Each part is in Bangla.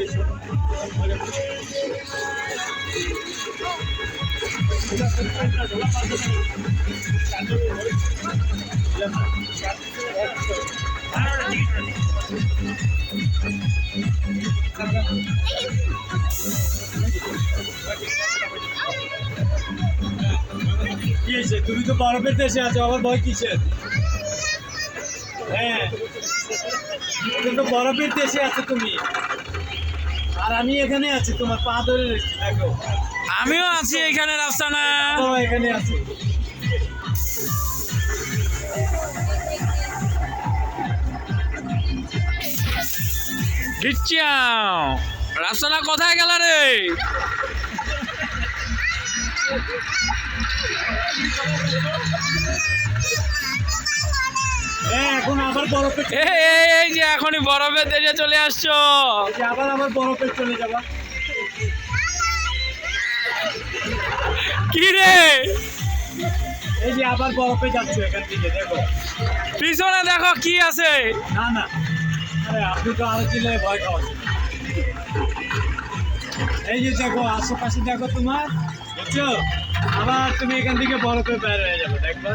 কি হয়েছে? তুমি তো বরফের দেশে আছো, আবার ভয় কিসের? হ্যাঁ। তুমি তো বরফের দেশে আছো তুমি। আর আমি এখানে আছি তোমার পা ধরে দেখো। আমিও আছি এখানে রাস্তানা। তো এখানে আছি। গিচ্ছিয়াও রাস্তানা কোথায় গেল রে? আবার বরফে এই যে এখনই বরফের দেশে চলে আসছো। আবার আবার বরফে চলে যাবা। কি রে? এই যে আবার বরফে যাচ্ছ এখান থেকে দেখো। পিছনে দেখো কি আছে। না না। আরে আপনি তো আরও চিল্লায় ভয় খাওয়াচ্ছেন। এই যে দেখো আশেপাশে দেখো তোমার বুঝছ? আবার তুমি এখান থেকে বরফে বের হয়ে যাবে দেখবা?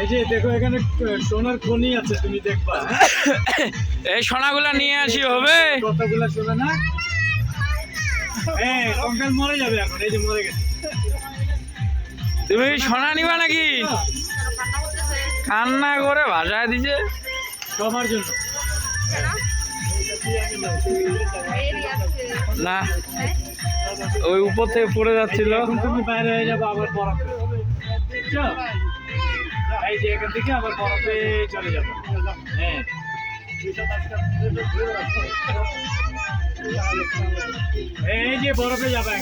এই যে দেখো এখানে সোনার খনি আছে তুমি দেখবা হ্যাঁ? এই সোনাগুলা নিয়ে আসি হবে? কতগুলো সোনা না? হ্যাঁ কঙ্কাল মরে যাবে এখন এই যে মরে গেছে। তুমি সোনা নিবা নাকি? কান্না করে ভাষায় দিছে। সবার জন্য। না, ওই উপর থেকে পড়ে যাচ্ছিল। তুমি বাইরে হয়ে যাবে আবার বরফে এই যে এখান আবার বরফে চলে যাবে এই যে বরফে যাবে।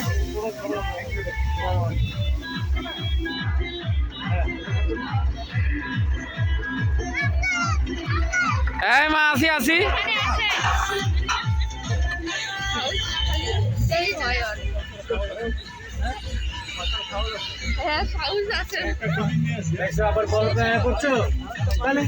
মা আসি আসি। আবার পড়ছো তাহলে